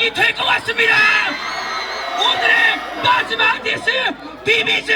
시작이 될 것 같습니다. 오늘의 마지막 디스 비비즈.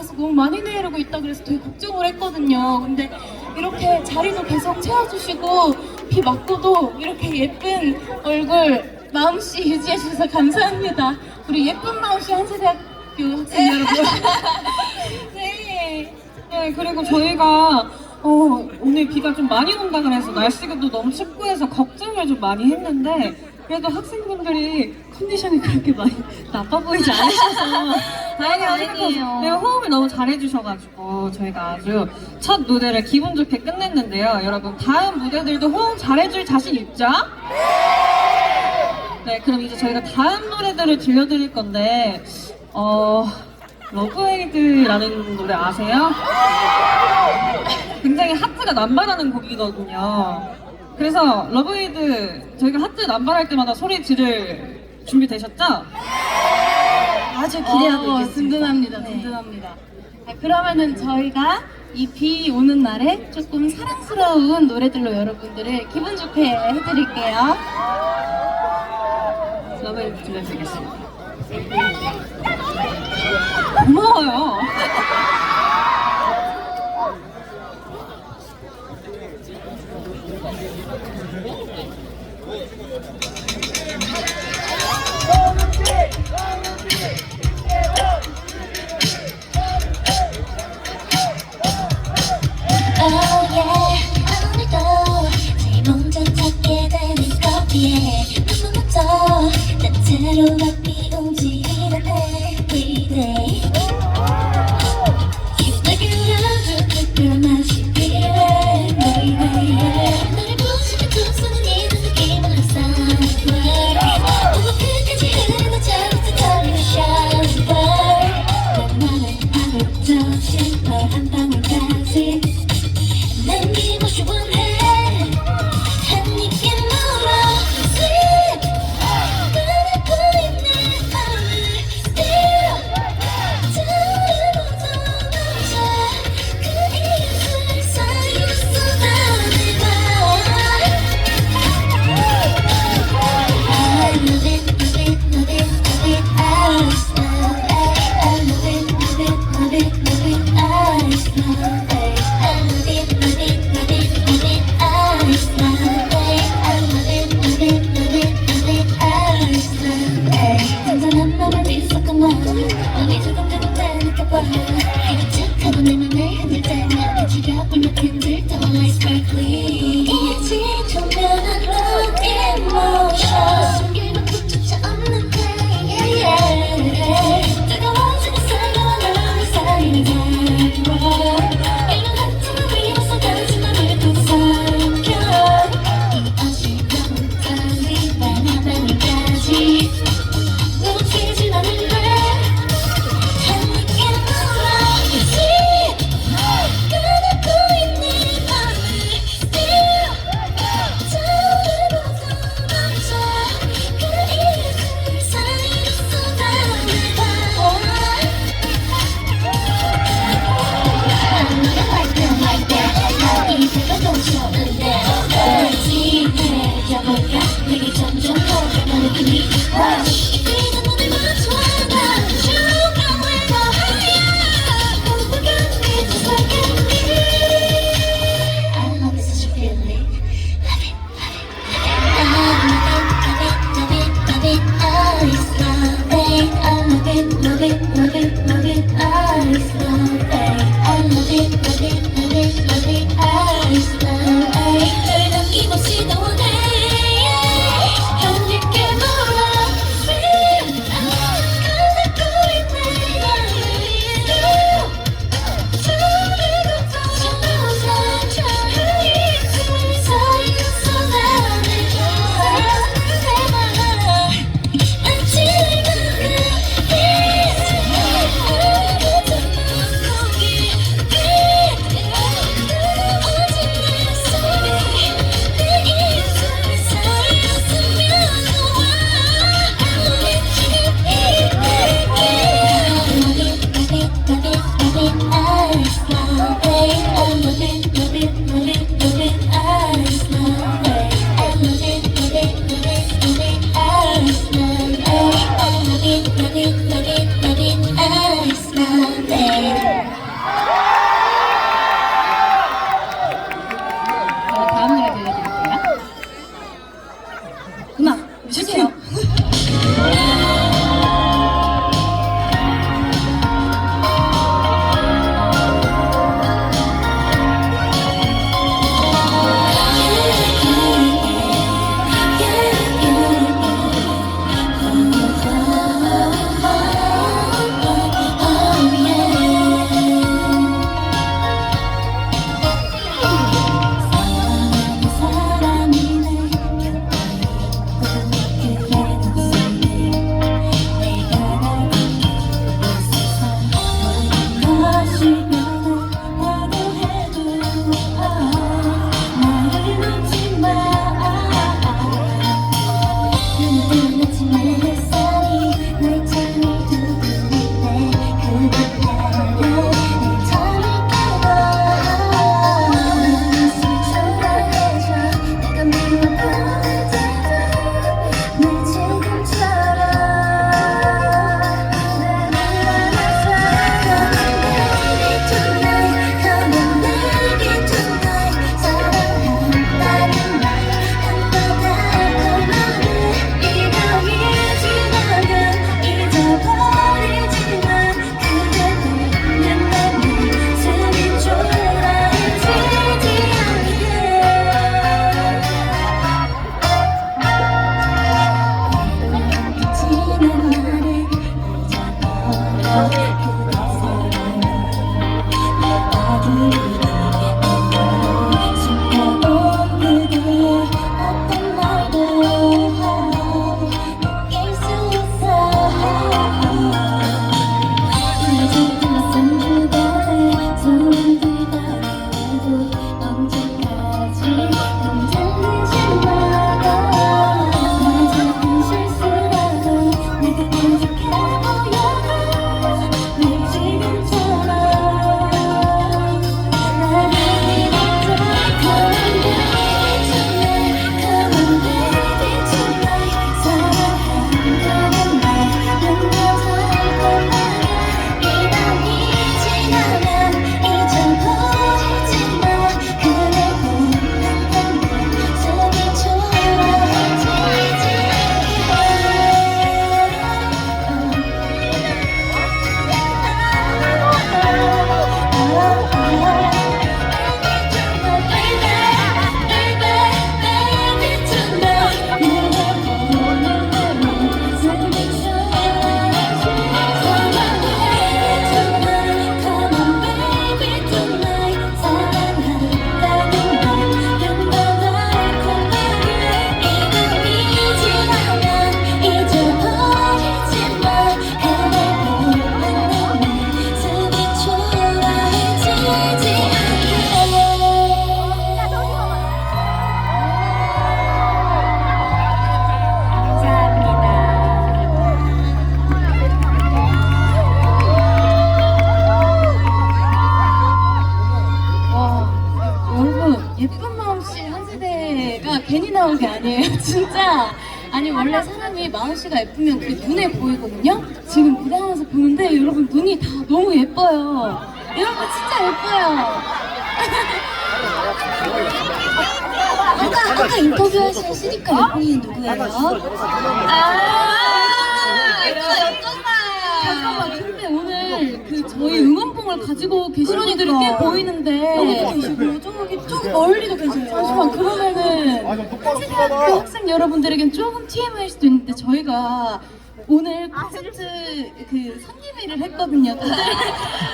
계속 너무 많이 내리고 있다 그래서 되게 걱정을 했거든요. 근데 이렇게 자리도 계속 채워주시고 비 맞고도 이렇게 예쁜 얼굴 마음씨 유지해 주셔서 감사합니다. 우리 예쁜 마음씨 한세대학교 학생 여러분. 네. 네, 그리고 저희가 어, 오늘 비가 좀 많이 온다 그래서 날씨가 또 너무 춥고 해서 걱정을 좀 많이 했는데 그래도 학생분들이 컨디션이 그렇게 많이 나빠 보이지 않으셔서 다행히 아, 다행이에요. 네, 호흡을 너무 잘해주셔가지고 저희가 아주 첫 무대를 기분 좋게 끝냈는데요. 여러분 다음 무대들도 호흡 잘해줄 자신 있죠? 네, 그럼 이제 저희가 다음 노래들을 들려드릴 건데 어 러브에이드라는 노래 아세요? 굉장히 하트가 남발하는 곡이거든요. 그래서 러브에이드 저희가 하트 남발할 때마다 소리 지를 준비 되셨죠? 아주 기대하고 어, 든든합니다. 네. 든든합니다. 자, 그러면은 저희가 이 비 오는 날에 조금 사랑스러운 노래들로 여러분들을 기분 좋게 해드릴게요. 저는 준비되겠습니다. 고마워요. Oh. 진짜. 아니 원래 사람이 마음씨가 예쁘면 그게 눈에 보이거든요. 지금 무대 하면서 보는데 여러분 눈이 다 너무 예뻐요. 여러분 진짜 예뻐요. 아까 아까 인터뷰하신 시리카 예쁜이는 누구예요? 아, 잠깐만, 근데 오늘 그 저희 응원봉을 가지고 계신 분들이 꽤 보이는데 여기도 계시고요, 저기 좀 멀리도 계세요. 잠시만, 그러면은 그 학생 여러분들에겐 조금 TMI일 수도 있는데 저희가 오늘 콘서트 그 선예매를 했거든요. 다들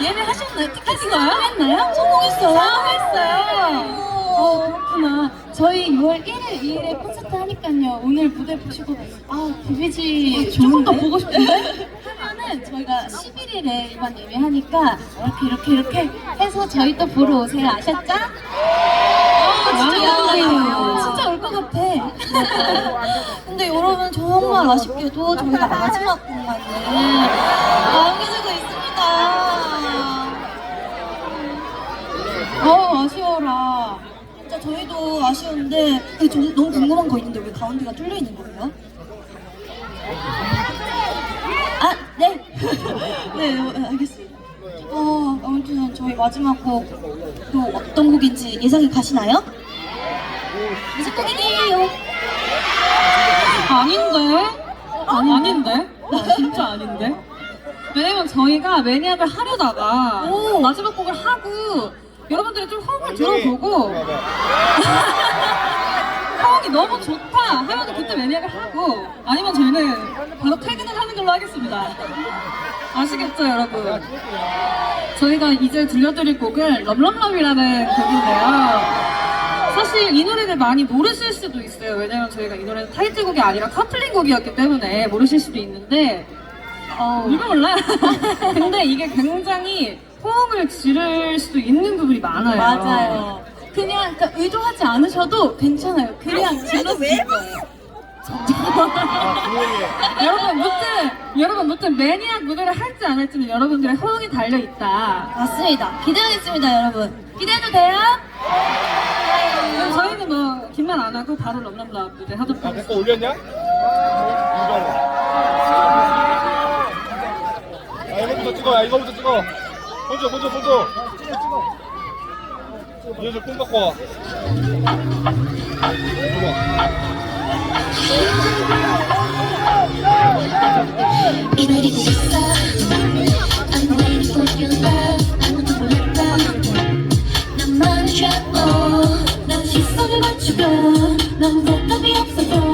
예매 하셨나요? 티켓 성공했나요? 성공했어요. 성공했어요. 어, 그렇구나. 저희 6월 1일, 2일에 콘서트 하니까요. 오늘 무대 보시고, 아, 비비지 조금 더 보고 싶은데? 하면은 저희가 11일에 이번 예매하니까 이렇게, 이렇게, 이렇게 해서 저희 또 보러 오세요. 아셨죠? 어, 진짜 와우. 진짜 올 것 같아. 근데 여러분 정말 아쉽게도 저희가 마지막 공간을 남겨주고 있습니다. 어, 아쉬워라. 진짜 저희도 아쉬운데 근데 저 너무 궁금한 거 있는데 왜 가운데가 뚫려 있는 거예요? 아, 네. 네, 어, 알겠습니다. 어, 아무튼 저희 마지막 곡 또 어떤 곡인지 예상이 가시나요? 무슨 곡이에요? 아닌데? 아닌데? 아, 진짜 아닌데? 왜냐면 저희가 매니악을 하려다가 오. 마지막 곡을 하고 여러분들이 좀 호응을 들어보고 호응이 너무 좋다 하면 그때 매니악을 하고 아니면 저희는 바로 퇴근을 하는 걸로 하겠습니다. 아시겠죠 여러분? 저희가 이제 들려드릴 곡은 럼럼럼이라는 곡인데요. 사실 이 노래를 많이 모르실 수도 있어요. 왜냐면 저희가 이 노래는 타이틀곡이 아니라 커플링 곡이었기 때문에 모르실 수도 있는데 어, 누가 몰라? 근데 이게 굉장히 호응을 지를 수도 있는 부분이 많아요. 맞아요. 그냥 그러니까 의도하지 않으셔도 괜찮아요. 그냥 질러주실 거예요. 여러분 무튼 여러분 무튼 매니악 무대를 할지 안 할지는 여러분들의 호응이 달려 있다. 맞습니다. 기대하겠습니다, 여러분. 기대해도 돼요? 그럼 저희는 뭐 긴말 안 하고 바로 럼럼러 무대 하도록 아, 하겠습니다. 내거 올렸냐? 아, 이거부터 찍어, 야, 이거부터 찍어. 먼저, 먼저, 먼저. 찍어, 찍어. 이어서 꿈 갖고 와. 기다리고 있어 love 아무도 몰라 나만을 잡고 난 시선을 맞추고 넌 대답이 없어도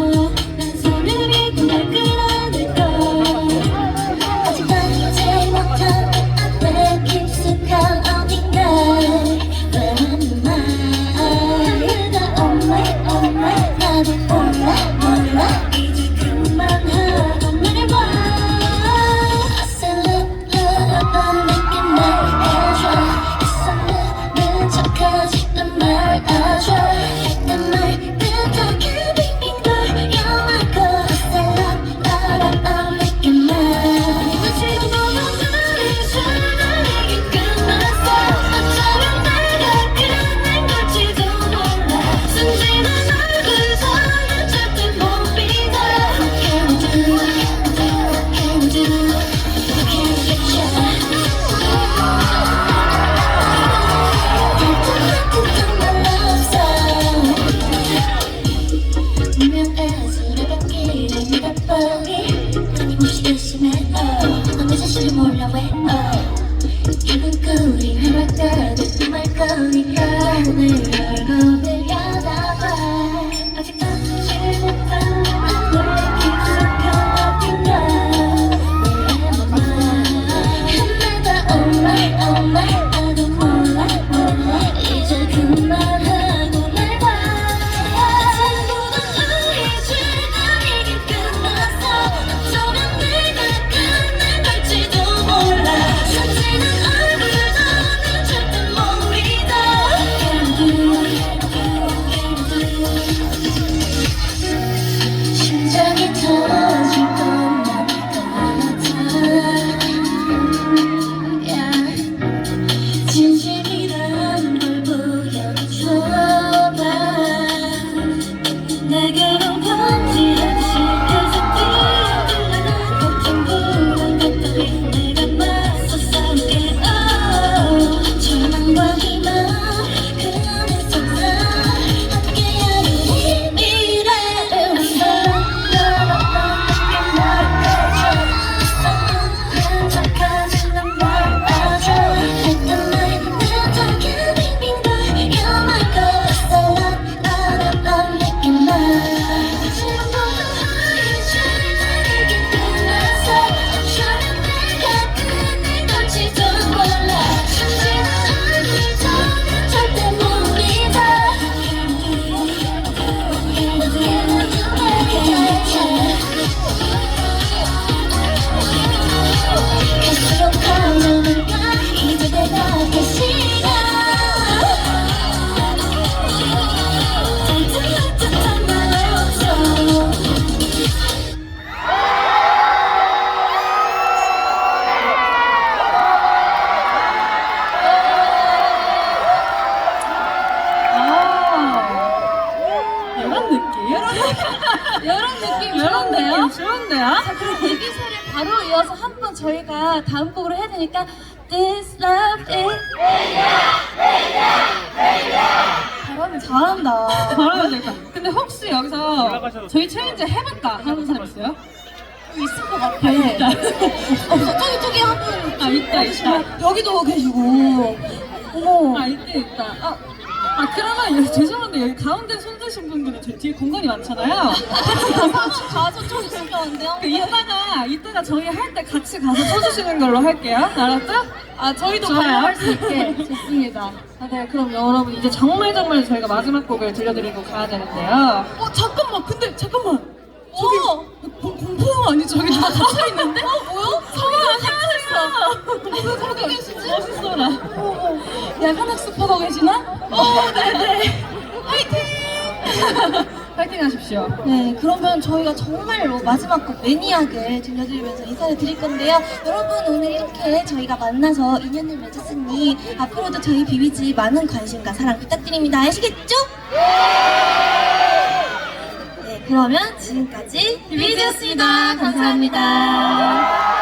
아, 아 그러면 여기, 죄송한데 여기 가운데 손 드신 분들은 저 뒤에 공간이 많잖아요. 가서 좀 있으면 안 돼요? 그 이따가 이따가 저희 할 때 같이 가서 쳐주시는 걸로 할게요. 알았죠? 아, 저희도. 가요. 할수 있게. 좋습니다. 아, 네, 그럼 여러분 이제 정말 정말 저희가 마지막 곡을 들려드리고 가야 되는데요. 어, 잠깐만. 근데, 잠깐만. 저기, 공, 공포 영화 아니? 저기 누가 갇혀 있는데? 어, 뭐야? 성아, 갇혀있어. 누가 거기 계시지? 멋있어라. 야, 하나 슈퍼가 계시나? 어, 네네. 화이팅! 파이팅 하십시오. 네, 그러면 저희가 정말로 마지막 곡 매니악을 들려드리면서 인사를 드릴 건데요. 여러분 오늘 이렇게 저희가 만나서 인연을 맺었으니 앞으로도 저희 비비지 많은 관심과 사랑 부탁드립니다. 아시겠죠? 네, 그러면 지금까지 비비지였습니다. 감사합니다.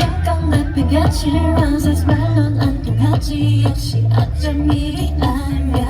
약간 나쁘같이 원사스 말론 안 통하지 역시 어쩜 미리 알면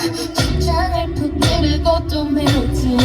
심장을 부풀고 또 메웠지